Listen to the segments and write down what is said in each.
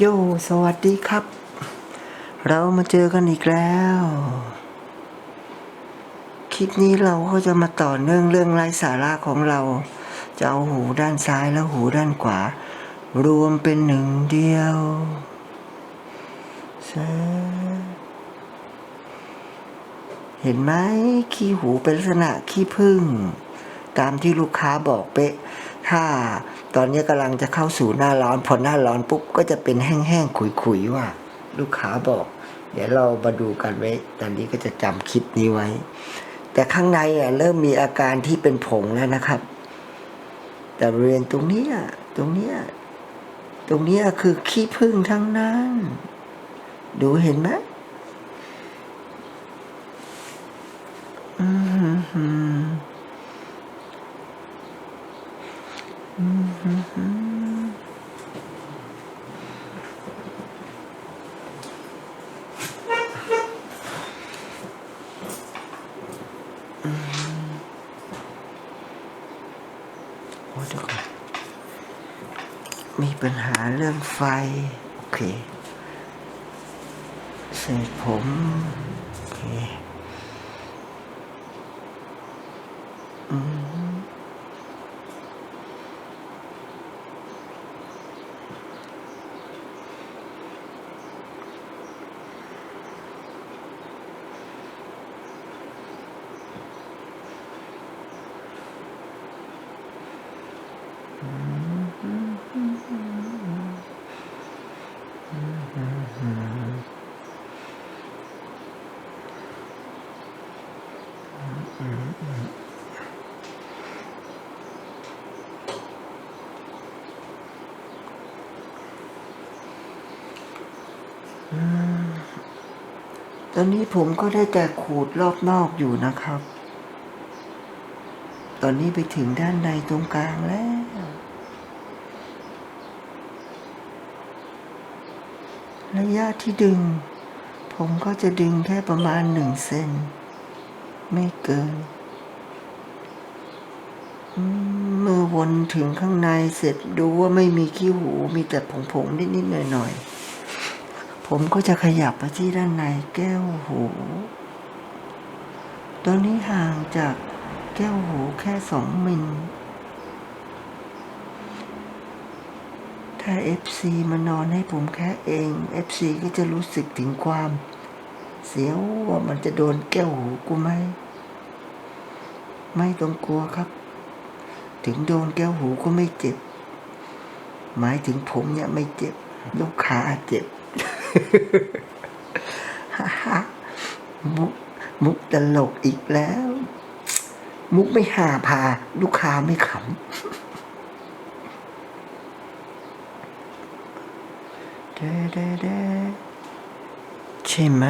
โย สวัสดีครับ เรามาเจอกันอีกแล้ว คลิปนี้เราก็จะมาต่อเนื่องเรื่องไร้สาระของเรา จะเอาหูด้านซ้ายและหูด้านขวา รวมเป็นหนึ่งเดียวเห็นไหมขี้หูเป็นลักษณะขี้ผึ้งตามที่ลูกค้าบอกเป๊ะ ถ้า ตอนนี้กำลังจะเข้าสู่หน้าร้อนพอหน้าร้อนปุ๊บก็จะเป็นแห้งๆขุยๆว่า ลูกค้าบอก เดี๋ยวเรามาดูกันไว้ ตอนนี้ก็จะจำคลิปนี้ไว้ แต่ข้างในอะเริ่มมีอาการที่เป็นผงแล้วนะครับ แต่บริเวณตรงเนี้ยตรงเนี้ยตรงเนี้ยคือขี้ผึ้งทั้งนั้น ดูเห็นไหมอืมหืมอืมหืมหืม โอ้เดี๋ยวก่อนมีปัญหาเรื่องไฟ โอเค เสร็จผม โอเค อนนี้ผมก็ได้แต่ขูดรอบนอกอยู่นะครับ ตอนนี้ไปถึงด้านในตรงกลางแล้ว ระยะที่ดึง ผมก็จะดึงแค่ประมาณหนึ่งเซน ไม่เกิน เมื่อวนถึงข้างในเสร็จดูว่าไม่มีขี้หูมีแต่ผงๆนิดๆหน่อยๆ ผมก็จะขยับไปที่ด้านในแก้วหูตอนนี้ห่างจากแก้วหูแค่สองมิล ถ้า FC มานอนให้ผมแค่เอง FC ก็จะรู้สึกถึงความ เสียวว่ามันจะโดนแก้วหูกูไหม ไม่ต้องกลัวครับ ถึงโดนแก้วหูก็ไม่เจ็บ หมายถึงผมเนี่ยไม่เจ็บ ลูกค้าเจ็บ มุกมุกตลกอีกแล้ว มุกไม่หาพา ลูกค้าไม่ขำเด้เด้เด้ใช่ไหม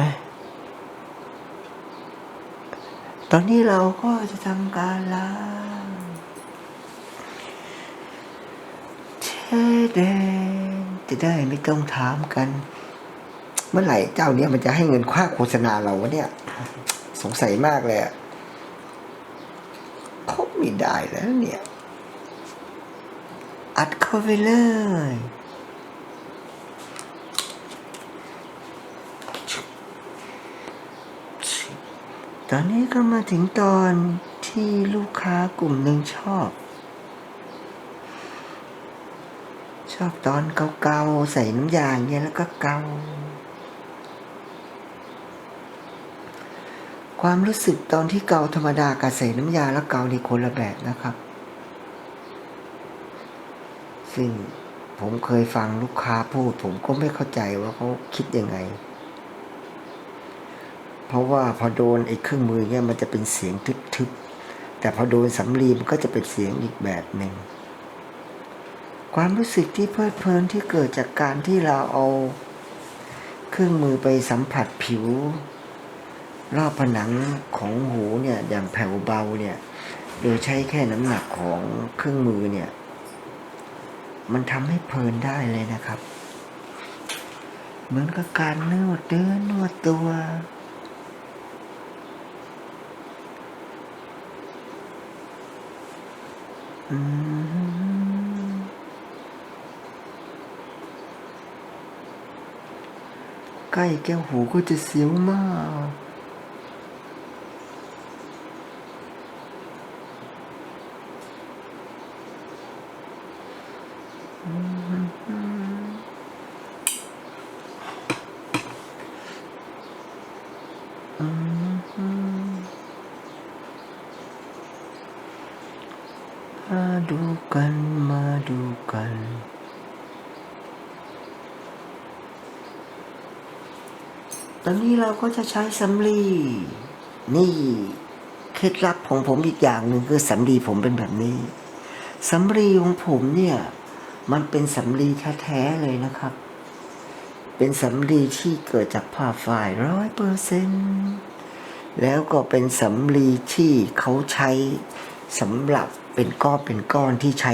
ตอนนี้เราก็จะทำการล้างเชเดจะได้ไม่ต้องถามกัน เมื่อไหร่เจ้าเนี้ยมันจะให้เงินค่าโฆษณาเราวะเนี่ย สงสัยมากเลยเขาไม่ได้แล้วเนี่ย อัดเข้าไปเลยตอนนี้ก็มาถึงตอนที่ลูกค้ากลุ่มหนึ่งชอบ ชอบตอนเกาๆใส่น้ำยางเงี้ยแล้วก็เกา ความรู้สึกตอนที่เกาธรรมดากับใส่น้ำยาแล้วเกาในคนละแบบนะครับ ซึ่งผมเคยฟังลูกค้าพูด ผมก็ไม่เข้าใจว่าเขาคิดยังไง เพราะว่าพอโดนไอ้เครื่องมือเนี่ยมันจะเป็นเสียงทึบๆ แต่พอโดนสำลีมันก็จะเป็นเสียงอีกแบบหนึ่ง ความรู้สึกที่เพลิดเพลินที่เกิดจากการที่เราเอา เครื่องมือไปสัมผัสผิว รอบผนังของหูเนี่ยอย่างแผ่วเบาเนี่ยโดยใช้แค่น้ำหนักของเครื่องมือเนี่ย มันทำให้เพลินได้เลยนะครับ เหมือนกับการนวดเดินนวดตัว อืมใกล้แก้วหูก็จะเสียวมาก มาดูกัน มาดูกัน ตอนนี้เราก็จะใช้สำลี นี่เคล็ดลับของผมอีกอย่างหนึ่งคือสำลีผมเป็นแบบนี้สำลีของผมเนี่ย มันเป็นสำลีแท้ๆเลยนะครับ เป็นสำลีที่เกิดจากผ้าฝ้ายร้อยเปอร์เซนแล้วก็เป็นสำลีที่เขาใช้สำหรับเป็นก้อนเป็นก้อนที่ใช้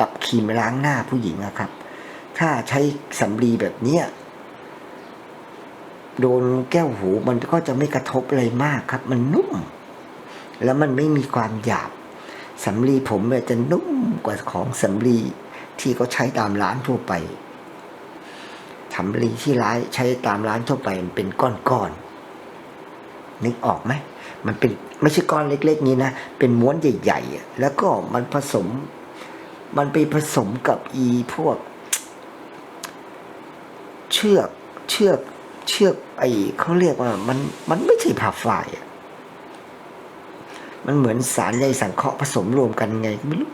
กับครีมล้างหน้าผู้หญิงนะครับ ถ้าใช้สำลีแบบเนี้ยโดนแก้วหูมันก็จะไม่กระทบอะไรมากครับ มันนุ่ม แล้วมันไม่มีความหยาบสำลีผมจะนุ่มกว่าของสำลี ที่เขาใช้ตามร้านทั่วไปสำลีที่ร้านใช้ตามร้านทั่วไปมันเป็นก้อนๆนึกออกไหมมันเป็นไม่ใช่ก้อนเล็ก ๆ นี้นะเป็นม้วนใหญ่ๆแล้วก็มันผสม มันไปผสมกับอีพวก เชือกเชือกเชือกไอเขาเรียกว่ามันมันไม่ใช่ผ่าฝ้ายมันเหมือนสารใยสังเคราะห์ผสมรวมกันไงไม่รู้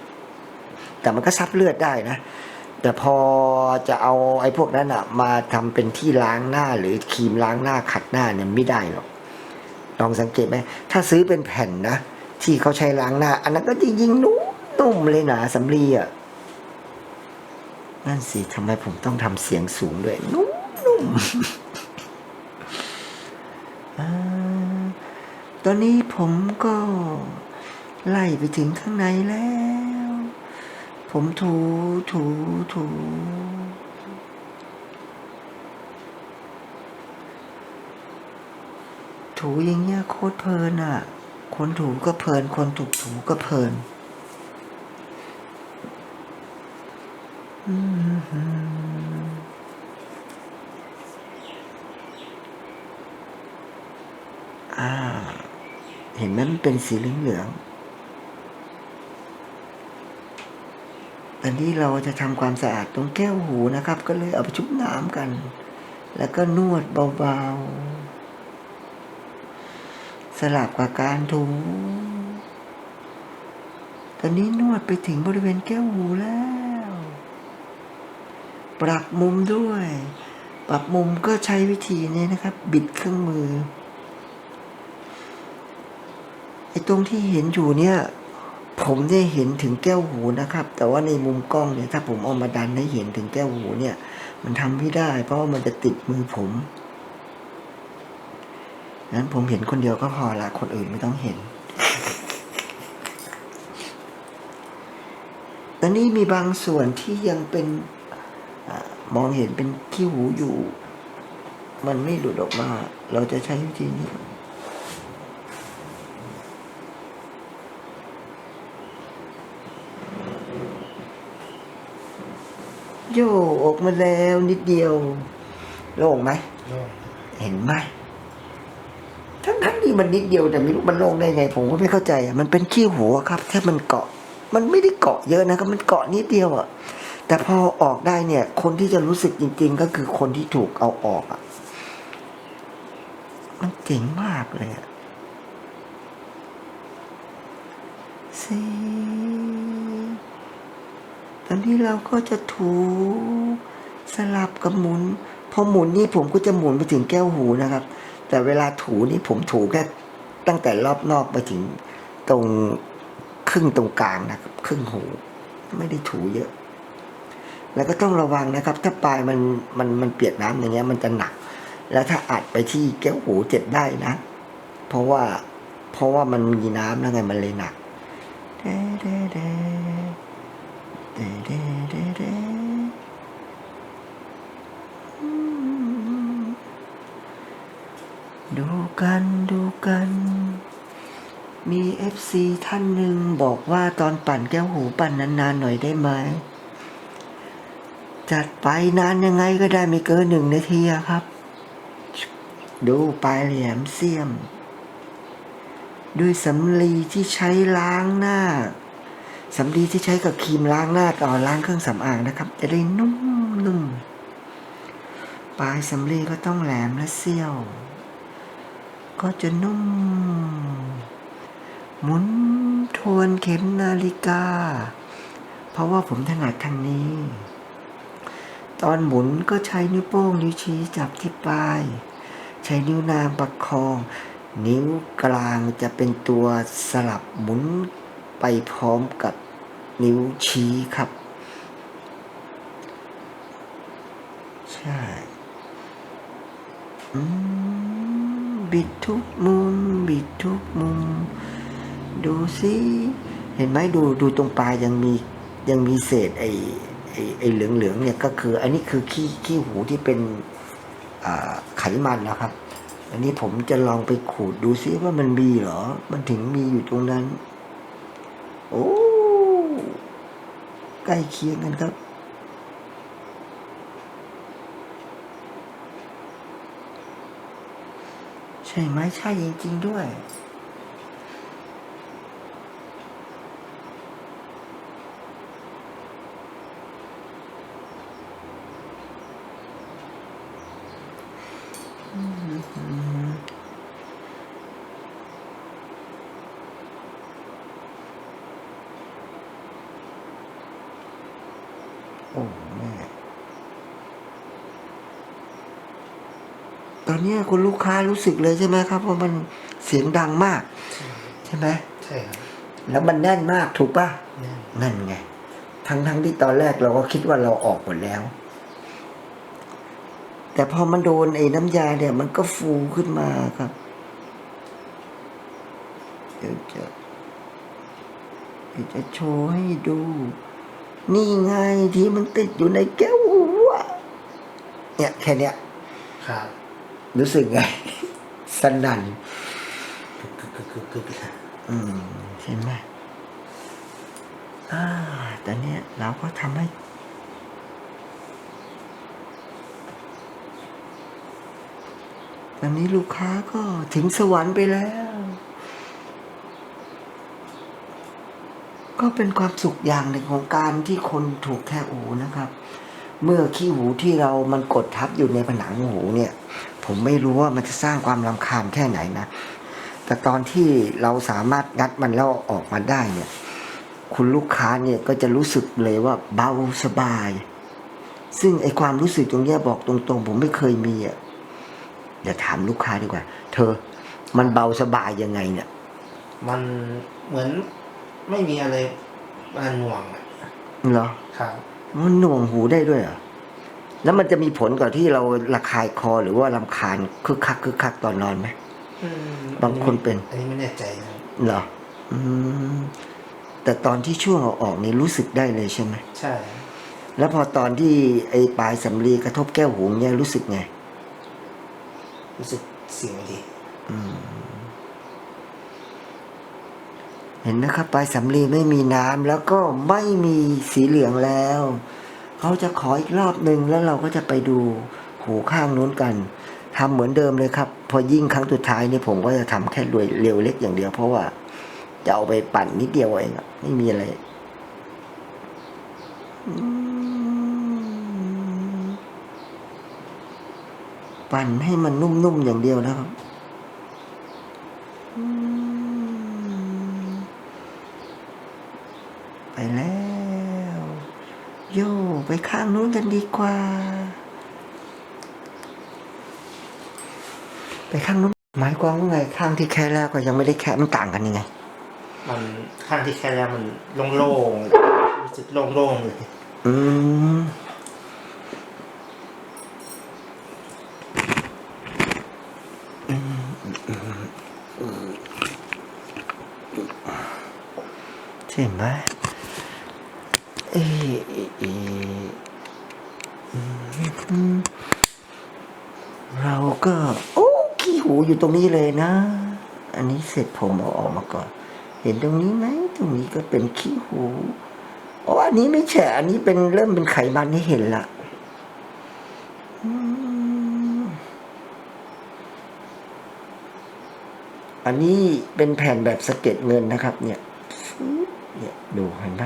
แต่มันก็ซับเลือดได้นะ แต่พอจะเอาไอ้พวกนั้นอะมาทำเป็นที่ล้างหน้าหรือครีมล้างหน้าขัดหน้าเนี่ยไม่ได้หรอกลองสังเกตไหมถ้าซื้อเป็นแผ่นนะ ที่เขาใช้ล้างหน้า อันนั้นก็จริงๆนุ่มนุ่มเลยนะสำลีอะนั่นสิทำไมผมต้องทำเสียงสูงด้วย นุ่มนุ่มตอนนี้ผมก็ไล่ไปถึงข้างในแล้ว ผมถูถูถู ถูอย่างเงี้ยโคตรเพลินอะ คนถูก็เพลิน คนถูกถูก็เพลิน อืมฮึอ่า เห็นไหมมันเป็นสีเหลือง ตอนนี้เราจะทำความสะอาดตรงแก้วหูนะครับ ก็เลยเอาไปชุบน้ำกัน แล้วก็นวดเบาๆ สลับกับการถูตอนนี้นวดไปถึงบริเวณแก้วหูแล้ว ปรับมุมด้วย ปรับมุมก็ใช้วิธีนี้นะครับ บิดเครื่องมือไอ้ตรงที่เห็นอยู่เนี่ย ผมได้เห็นถึงแก้วหูนะครับ แต่ว่าในมุมกล้องเนี่ยถ้าผมเอามาดันให้เห็นถึงแก้วหูเนี่ย มันทำไม่ได้ เพราะว่ามันจะติดมือผมนั้นผมเห็นคนเดียวก็พอละคนอื่นไม่ต้องเห็น ตอนนี้มีบางส่วนที่ยังเป็นอมองเห็นเป็นขี้หูอยู่ มันไม่หลุดออกมา เราจะใช้วิธีนี้ โยกออกมาแล้วนิดเดียว โล่งไหม เห็นไหมทั้งทั้งๆที่มันนิดเดียวแต่ไม่รู้มันโล่งได้ไง ผมก็ไม่เข้าใจอะมันเป็นขี้หัวครับแค่มันเกาะ มันไม่ได้เกาะเยอะนะครับมันเกาะนิดเดียวอะแต่พอออกได้เนี่ย คนที่จะรู้สึกจริง ๆ ก็คือคนที่ถูกเอาออกอะมันเจ๋งมากเลยอะสิ ตอนนี้เราก็จะถูสลับกับหมุน พอหมุนนี่ผมก็จะหมุนไปถึงแก้วหูนะครับ แต่เวลาถูนี่ผมถูแค่ตั้งแต่รอบนอกไปถึงตรงครึ่งตรงกลางนะครับ ครึ่งหู ไม่ได้ถูเยอะ แล้วก็ต้องระวังนะครับ ถ้าปลายมันมันมันเปียกน้ำอย่างเงี้ย มันจะหนัก แล้วถ้าอัดไปที่แก้วหูเจ็บได้นะ เพราะว่าเพราะว่ามันมีน้ำแล้วไงมันเลยหนักเดเดเดูกันดูกัน มีเอฟซีท่านหนึ่งบอกว่าตอนปั่นแก้วหูปั่นนานๆหน่อยได้ไหม จัดไปนานยังไงก็ได้ไม่เกินหนึ่งนาทีครับ ดูปลายแหลมเสียม ด้วยสำลีที่ใช้ล้างหน้า สำลีที่ใช้กับครีมล้างหน้าต่อล้างเครื่องสำอางนะครับ จะได้นุ่มนุ่มปลายสำลีก็ต้องแหลมและเสี้ยว ก็จะนุ่ม หมุนทวนเข็มนาฬิกา เพราะว่าผมถนัดทางนี้ ตอนหมุนก็ใช้นิ้วโป้งนิ้วชี้จับที่ปลาย ใช้นิ้วนางประคอง นิ้วกลางจะเป็นตัวสลับหมุน ไปพร้อมกับนิ้วชี้ครับ ใช่บิดทุกมุม บิดทุกมุม ดูสิเห็นไหมดูดูตรงปลายยังมียังมีเศษไอไอไอเหลืองเหลืองเนี่ยก็คือ อันนี้คือขี้ขี้หูที่เป็นไขมันนะครับ อันนี้ผมจะลองไปขูดดูซิว่ามันมีเหรอ มันถึงมีอยู่ตรงนั้น โอ้ใกล้เคียงกันครับ ใช่ไหมใช่จริงๆด้วย เนี้ยคุณลูกค้ารู้สึกเลยใช่ไหมครับว่ามันเสียงดังมาก ใช่ไหมใช่ครับแล้วมันแน่นมากถูกปะแน่นนั่นไง ทั้งทั้งที่ตอนแรกเราก็คิดว่าเราออกหมดแล้ว แต่พอมันโดนไอ้น้ำยาเนี่ย มันก็ฟูขึ้นมาครับเดี๋ยวจะเดี๋ยวจะโชว์ให้ดู นี่ไงที่มันติดอยู่ในแก้วหูอะเนี่ยแค่เนี้ยครับ รู้สึกไง สนั่นกึกกึกกึกกึกกึกกึกอืมใช่ไหมอ่าตอนเนี้ยเราก็ทำให้ ตอนนี้ลูกค้าก็ถึงสวรรค์ไปแล้ว ก็เป็นความสุขอย่างหนึ่งของการที่คนถูกแค่หูนะครับ เมื่อขี้หูที่เรามันกดทับอยู่ในผนังหูเนี่ย ผมไม่รู้ว่ามันจะสร้างความรำคาญแค่ไหนนะ แต่ตอนที่เราสามารถงัดมันแล้วออกมาได้เนี่ย คุณลูกค้าเนี่ยก็จะรู้สึกเลยว่าเบาสบาย ซึ่งไอความรู้สึกตรงเนี้ยบอกตรงๆ ผมไม่เคยมีอะเดี๋ยวถามลูกค้าดีกว่า เธอ มันเบาสบายยังไงเนี่ย มันเหมือนไม่มีอะไรมาหน่วงอะเหรอ ครับ มันหน่วงหูได้ด้วยเหรอ แล้วมันจะมีผลกับที่เราระคายคอหรือว่าลำคาญคึกคักคึกคักตอนนอนไหมอืมบางคนเป็น อันนี้ไม่แน่ใจนะครับเหรออืมแต่ตอนที่ช่วงเอาออกนี่รู้สึกได้เลยใช่ไหมใช่ แล้วพอตอนที่ไอ้ปลายสำลีกระทบแก้วหูเนี่ยรู้สึกไง รู้สึกเสียงดีเห็นนะครับปลายสำลีไม่มีน้ำแล้วก็ไม่มีสีเหลืองแล้ว เขาจะขออีกรอบหนึ่งแล้วเราก็จะไปดูหูข้างนู้นกันทำเหมือนเดิมเลยครับ พอยิ่งครั้งสุดท้ายนี่ผมก็จะทำแค่รวยเร็วเล็กอย่างเดียว เพราะว่าจะเอาไปปั่นนิดเดียวเองไม่มีอะไรปั่นให้มันนุ่มๆอย่างเดียวนะครับ อืมไปแล้ว โย่ไปข้างนู้นกันดีกว่า ไปข้างนู้นหมายความว่าไง ข้างที่แค่แล้วก็ยังไม่ได้แค่มันต่างกันยังไง มันข้างที่แค่แล้วมันโล่งๆรู้สึกโล่งๆเลยอืมใช่ไหมเอ๊ะเอ๊ะ เราก็ โอ้ขี้หูอยู่ตรงนี้เลยนะ อันนี้เสร็จผมเอาออกมาก่อน เห็นตรงนี้ไหมตรงนี้ก็เป็นขี้หูอ๋ออันนี้ไม่แฉะอันนี้เป็นเริ่มเป็นไขมันให้เห็นละอันนี้เป็นแผ่นแบบสะเก็ดเงินนะครับ เนี่ยเนี่ยดูเห็นไหม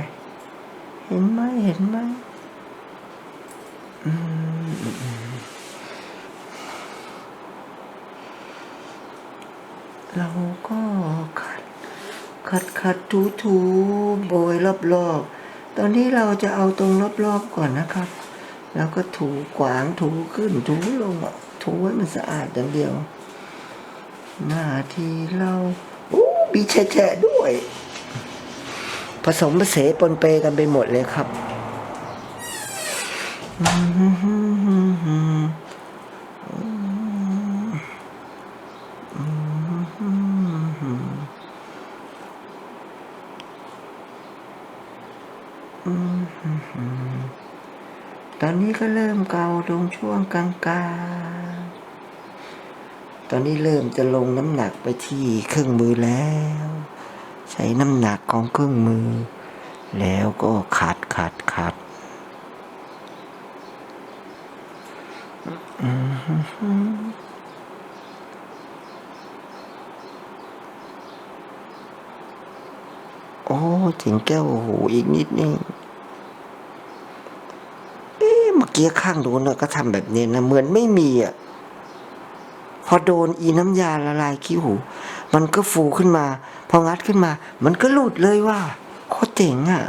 เห็นไหมเห็นไหมอืมอืมอืม เราก็ขัด ขัดขัดถูถูโบยรอบรอบๆตอนนี้เราจะเอาตรงรอบรอบๆก่อนนะครับ แล้วก็ถูขวางถูขึ้นถูลงถูให้มันสะอาดอย่างเดียว หน้าที่เราโอ้มีแฉะด้วย ผสมผสานปนเปกันไปหมดเลยครับตอนนี้ก็เริ่มเกาตรงช่วง กลางๆ ตอนนี้เริ่มจะลงน้ำหนักไปที่เครื่องมือแล้ว ใช้น้ำหนักของเครื่องมือ แล้วก็ขัดขัดขัดโอ้ถึงแก้วหูอีกนิดนึง เอ๊ะเมื่อ กี้ข้างโดนน่ะก็ทำแบบนี้นะเหมือนไม่มีอะพอโดนอีน้ำยาละลายขี้หู มันก็ฟูขึ้นมา พองัดขึ้นมา มันก็หลุดเลยว่าโคตรเจ๋งอะ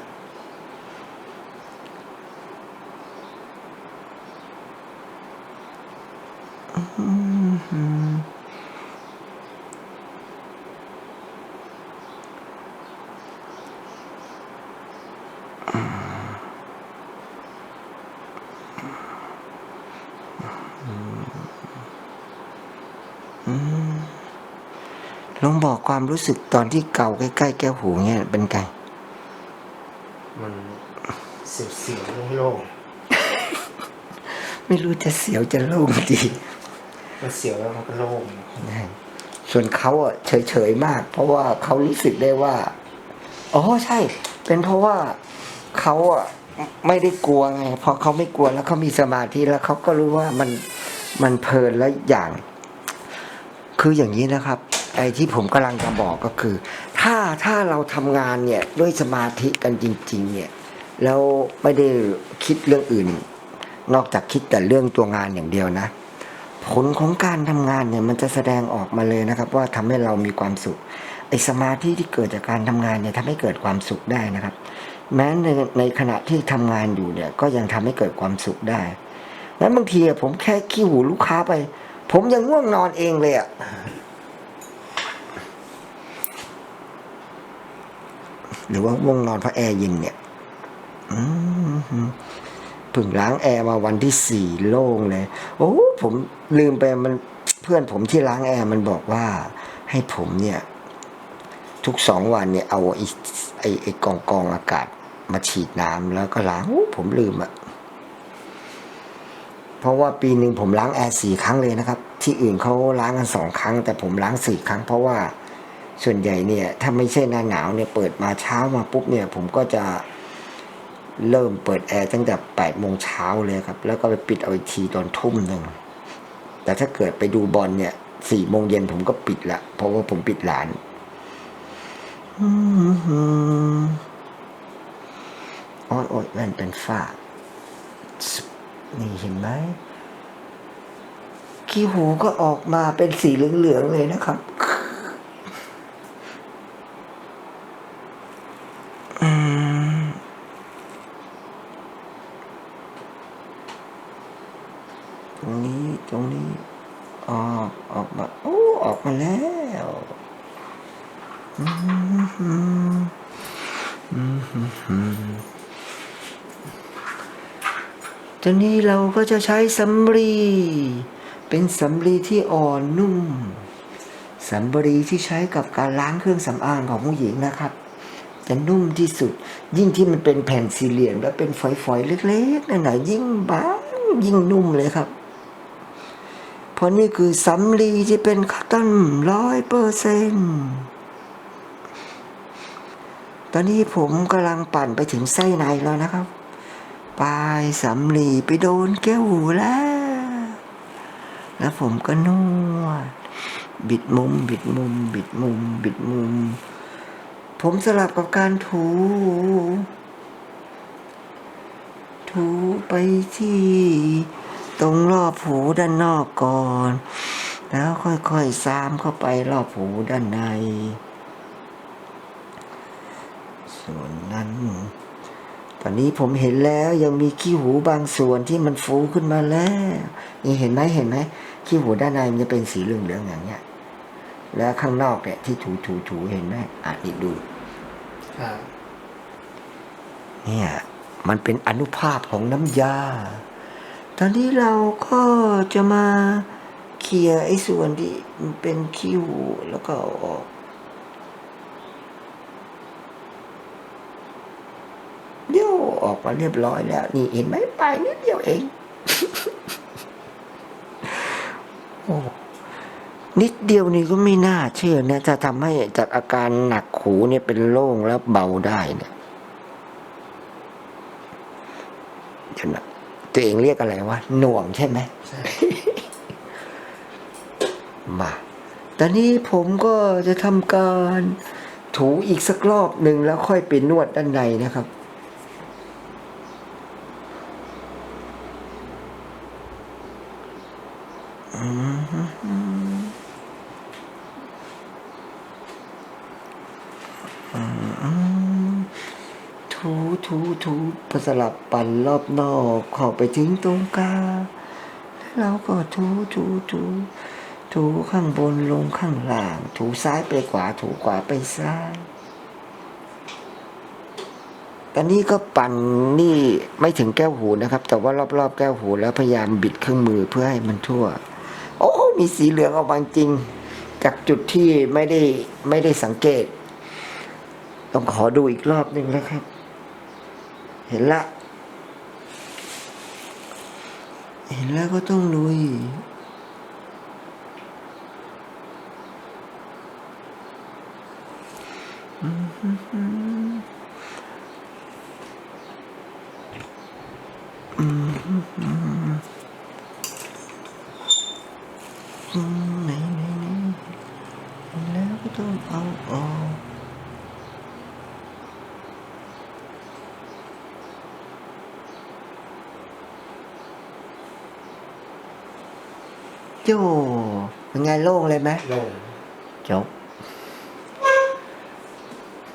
อืมลองบอก ความรู้สึกตอนที่เกาใกล้ๆแก้วหูเนี่ยเป็นไง มันเสียวๆโล่งไม่รู้จะเสียวจะโล่งดีๆมันเสียวแล้วมันก็โล่งส่วนเขาอะเฉยๆมาก เพราะว่าเขารู้สึกได้ว่า อ๋อใช่ เป็นเพราะว่าเขาอะไม่ได้กลัวไงพอเขาไม่กลัวแล้วเขามีสมาธิแล้วเขาก็รู้ว่ามันมันเพลินแล้วอย่าง คืออย่างนี้นะครับ ไอ้ที่ผมกำลังจะบอกก็คือ ถ้าถ้าเราทำงานเนี่ยด้วยสมาธิกันจริง ๆ เนี่ยแล้วไม่ได้คิดเรื่องอื่น นอกจากคิดแต่เรื่องตัวงานอย่างเดียวนะ ผลของการทำงานเนี่ยมันจะแสดงออกมาเลยนะครับ ว่าทำให้เรามีความสุขไอ้สมาธิที่เกิดจากการทำงานเนี่ยทำให้เกิดความสุขได้นะครับ แม้ในในขณะที่ทำงานอยู่เนี่ยก็ยังทำให้เกิดความสุขได้งั้นบางทีผมแค่ขี้หูลูกค้าไป ผมยังง่วงนอนเองเลยอะ หรือว่าง่วงนอนเพราะแอร์เย็นเนี่ยเพิ่งล้างแอร์มาวันที่สี่โล่งเลย โอ้ผมลืมไปมันเพื่อนผมที่ล้างแอร์มันบอกว่า ให้ผมเนี่ย ทุกสองวันเนี่ยเอาไอ้ไอ้ไอกองกองอากาศมาฉีดน้ำแล้วก็ล้างโอ้ผมลืมอะเพราะว่าปีหนึ่งผมล้างแอร์สี่ครั้งเลยนะครับ ที่อื่นเขาล้างกันสองครั้ง แต่ผมล้างสี่ครั้งเพราะว่า ส่วนใหญ่เนี่ยถ้าไม่ใช่หน้าหนาวเนี่ยเปิดมาเช้ามาปุ๊บเนี่ยผมก็จะเริ่มเปิดแอร์ตั้งแต่แปดโมงเช้าเลยครับ แล้วก็ไปปิดเอาอีกทีตอนทุ่มหนึ่งแต่ถ้าเกิดไปดูบอลเนี่ยสี่โมงเย็นผมก็ปิดละ เพราะว่าผมปิดร้านอืมอ้ยโอ้ยมันเป็นฝ้า นี่เห็นไหมขี้หูก็ออกมาเป็นสีเหลืองๆเลยนะครับ อืม ตรงนี้ตรงนี้ ออกออกมาโอ้ออกมาแล้วอืมอืมอืมอืมตอนนี้เราก็จะใช้สำลีเป็นสำลีที่อ่อนนุ่มสำลีที่ใช้กับการล้างเครื่องสำอางของผู้หญิงนะครับ จะนุ่มที่สุด ยิ่งที่มันเป็นแผ่นสี่เหลี่ยมแล้วเป็นฝอยๆเล็กๆนั่นน่ะยิ่งบางยิ่งนุ่มเลยครับ เพราะนี่คือสำลีที่เป็นคอตตอนร้อยเปอร์เซนตอนนี้ผมกำลังปั่นไปถึงไส้ในแล้วนะครับ ปลายสำลีไปโดนแก้วหูแล้ว แล้วผมก็นวดบิดมุม บิดมุม บิดมุม บิดมุม ผมสลับกับการถู ถูไปที่ ตรงรอบหูด้านนอกก่อน แล้วค่อยๆซามเข้าไปรอบหูด้านใน ส่วนนั้น ตอนนี้ผมเห็นแล้วยังมีขี้หูบางส่วนที่มันฟูขึ้นมาแล้ว นี่เห็นไหมเห็นไหมขี้หูด้านในมันจะเป็นสีเหลืองๆอย่างเงี้ยแล้วข้างนอกเนี่ยที่ถูถูถูเห็นไหมอะนี่ดู เนี่ยมันเป็นอนุภาพของน้ำยา ตอนนี้เราก็จะมาเคลียไอ้ส่วนที่มันเป็นขี้หูแล้วก็เออก เดี๋ยวออกมาเรียบร้อยแล้ว นี่เห็นไหมปลายนิดเดียวเอง โอ้ นิดเดียวนี่ก็ไม่น่าเชื่อนะจะทำให้จากอาการหนักหูเนี่ยเป็นโล่งแล้วเบาได้เนี่ยเดี๋ยวนะตัวเองเรียกอะไรวะหน่วงใช่ไหมมาตอนนี้ผมก็จะทำการถูอีกสักรอบหนึ่งแล้วค่อยไปนวดด้านในนะครับ สลับปั่นรอบนอกข้าไปถึงตรงกลางเราก็ถูถูถูถูข้างบนลงข้างล่าง ถูซ้ายไปขวาถูขวาไปซ้าย ตอนนี้ก็ปั่นนี่ไม่ถึงแก้วหูนะครับ แต่ว่ารอบๆแก้วหูแล้วพยายามบิดเครื่องมือเพื่อให้มันทั่ว โอ้ มีสีเหลืองออกมาจริง จากจุดที่ไม่ได้ไม่ได้สังเกต ต้องขอดูอีกรอบหนึ่งแล้วครับ เห็นละ เห็นแล้วก็ต้องลุย อืมไหนไหนไหนเห็นแล้วก็ต้องเอาออก โจเป็นไงโล่งเลยไหมโล่งจบ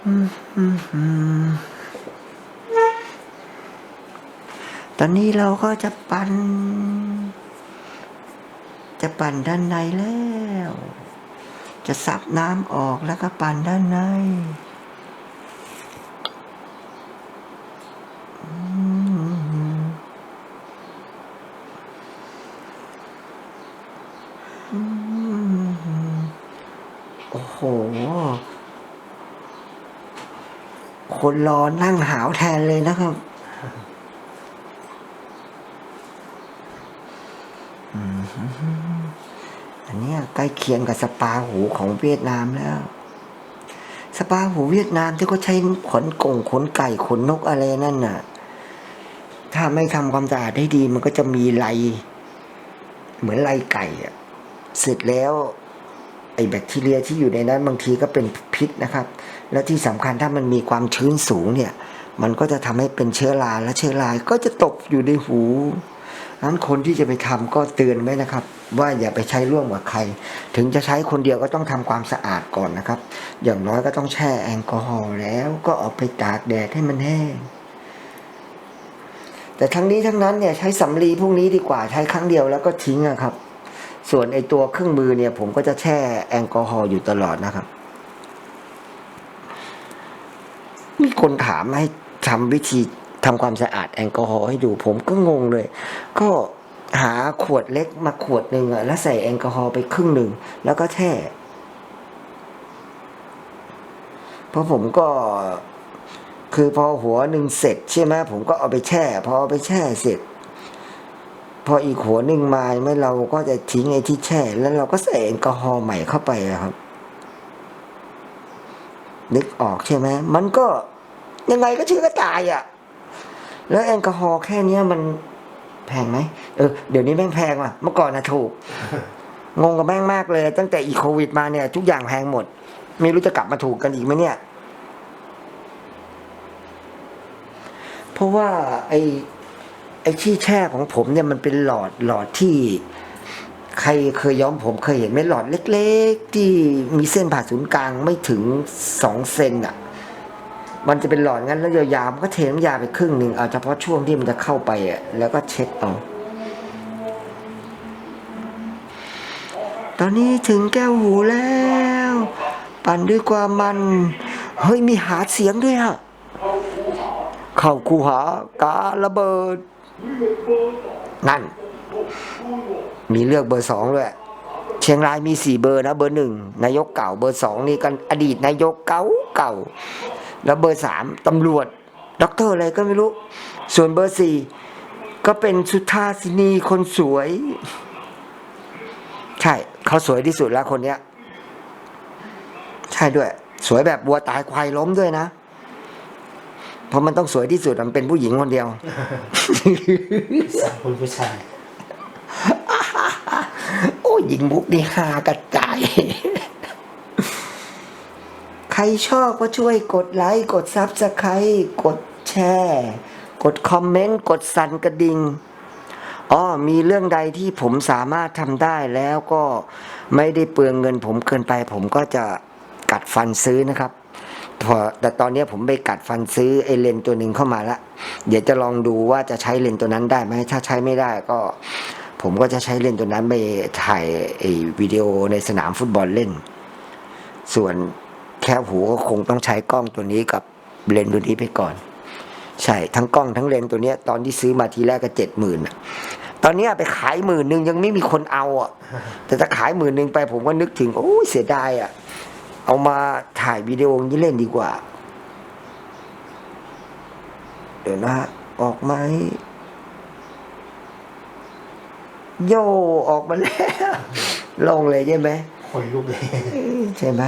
อืมอืมอืมตอนนี้เราก็จะปั่น จะปั่นด้านในแล้ว จะซับน้ำออกแล้วก็ปั่นด้านในอืมอืมโอ้โห คน รอนั่งหาวแทนเลยนะครับอันนี้ใกล้เคียงกับสปาหูของเวียดนามแล้ว สปาหูเวียดนามที่เขาใช้ขนกงขนไก่ขนนกอะไรนั่นน่ะ ถ้าไม่ทำความสะอาดให้ดี มันก็จะมีไรเหมือนไรไก่อะเสร็จแล้ว ไอแบคทีเรียที่อยู่ในนั้นบางทีก็เป็นพิษนะครับ และที่สำคัญถ้ามันมีความชื้นสูงเนี่ย มันก็จะทำให้เป็นเชื้อราและเชื้อราก็จะตกอยู่ในหูนั้นคนที่จะไปทำก็เตือนไว้นะครับ ว่าอย่าไปใช้ร่วมกับใคร ถึงจะใช้คนเดียวก็ต้องทำความสะอาดก่อนนะครับ อย่างน้อยก็ต้องแช่แอลกอฮอล์แล้วก็เอาไปตากแดดให้มันแห้งแต่ทั้งนี้ทั้งนั้นเนี่ยใช้สำลีพวกนี้ดีกว่าใช้ครั้งเดียวแล้วก็ทิ้งอะครับ ส่วนไอตัวเครื่องมือเนี่ยผมก็จะแช่แอลกอฮอล์อยู่ตลอดนะครับ มีคนถามให้ทำวิธีทำความสะอาดแอลกอฮอล์ให้ดูผมก็งงเลย ก็หาขวดเล็กมาขวดหนึ่งอะแล้วใส่แอลกอฮอล์ไปครึ่งหนึ่งแล้วก็แช่เพราะผมก็คือพอหัวหนึ่งเสร็จใช่ไหมผมก็เอาไปแช่ พอเอาไปแช่เสร็จ พออีกหัวหนึ่งมาไม่เราก็จะทิ้งไอ้ที่แช่ แล้วเราก็ใส่แอลกอฮอล์ใหม่เข้าไปครับ นึกออกใช่ไหมมันก็ยังไงก็เชื้อก็ตายอะ่ะ แล้วแอลกอฮอล์แค่เนี้ยมันแพงไหมเออเดี๋ยวนี้แม่งแพงว่ะเมื่อก่อนนะถูก งงกับแม่งมากเลย ตั้งแต่อีโควิดมาเนี่ย ทุกอย่างแพงหมด ไม่รู้จะกลับมาถูกกันอีกไหมเนี่ย เพราะว่าไอ้ไอ้ที่แช่ของผมเนี่ยมันเป็นหลอดหลอดที่ ใครเคยย้อมผมเคยเห็นไหมหลอดเล็ก ๆ ที่มีเส้นผ่าศูนย์กลางไม่ถึงสองเซนอะ มันจะเป็นหลอดงั้นแล้วยาวๆมันก็เทน้ำยาไปครึ่งหนึ่งเอาเฉพาะช่วงที่มันจะเข้าไปอะแล้วก็เช็ดเอาตอนนี้ถึงแก้วหูแล้ว ปั่นด้วยความมัน เฮ้ยมีหาเสียงด้วยอะเข้าคูหาการะเบิด นั่น มีเลือกเบอร์สองด้วยเชียงรายมีสี่เบอร์นะเบอร์หนึ่งนายกเก่าเบอร์สองนี่กันอดีตนายกเก่าเก่า แล้วเบอร์สามตำรวจด็อกเตอร์อะไรก็ไม่รู้ ส่วนเบอร์สี่ก็เป็นสุทาสินีคนสวย ใช่เขาสวยที่สุดแล้วคนเนี้ย ใช่ด้วย สวยแบบวัวตายควายล้มด้วยนะ เพราะมันต้องสวยที่สุดมันเป็นผู้หญิงคนเดียวสาวคุณผู้ชาย ยิงมุกนี่ฮากระจาย ใครชอบก็ช่วยกดไลค์ กดซับสไครต์กดแชร์ กดคอมเมนต์ กดสั่นกระดิ่งอ๋อมีเรื่องใดที่ผมสามารถทำได้แล้วก็ไม่ได้เปลืองเงินผมเกินไป ผมก็จะกัดฟันซื้อนะครับพอแต่ตอนนี้ผมไปกัดฟันซื้อไอเลนตัวหนึ่งเข้ามาละเดี๋ยวจะลองดูว่าจะใช้เลนตัวนั้นได้ไหมถ้าใช้ไม่ได้ก็ ผมก็จะใช้เลนส์ตัวนั้นไปถ่ายไอ้วิดีโอในสนามฟุตบอลเล่น ส่วนแค่หูก็คงต้องใช้กล้องตัวนี้กับเลนส์ตัวนี้ไปก่อน ใช่ทั้งกล้องทั้งเลนส์ตัวเนี้ยตอนที่ซื้อมาทีแรกก็เจ็ดหมื่นตอนนี้ไปขายหมื่นหนึ่งยังไม่มีคนเอาอะ แต่ถ้าขายหมื่นหนึ่งไปผมก็นึกถึงโอ้ยเสียดายอะ เอามาถ่ายวิดีโอนี้เล่นดีกว่า เดี๋ยวนะออกไหม โยออกมาแล้วลงเลยใช่ไหมคนลุกเลยใช่ไหม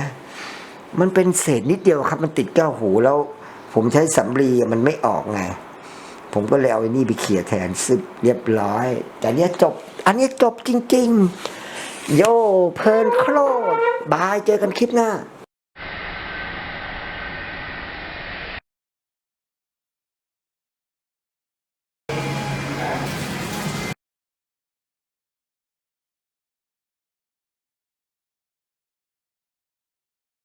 มันเป็นเศษนิดเดียวครับ มันติดแก้วหูแล้ว ผมใช้สำลีอะมันไม่ออกไง ผมก็เลยเอาไอ้นี่ไปเขี่ยแทนซึบเรียบร้อย แต่เนี้ยจบ อันเนี้ยจบจริง ๆ โยเพลินโครดบายเจอกันคลิปหน้า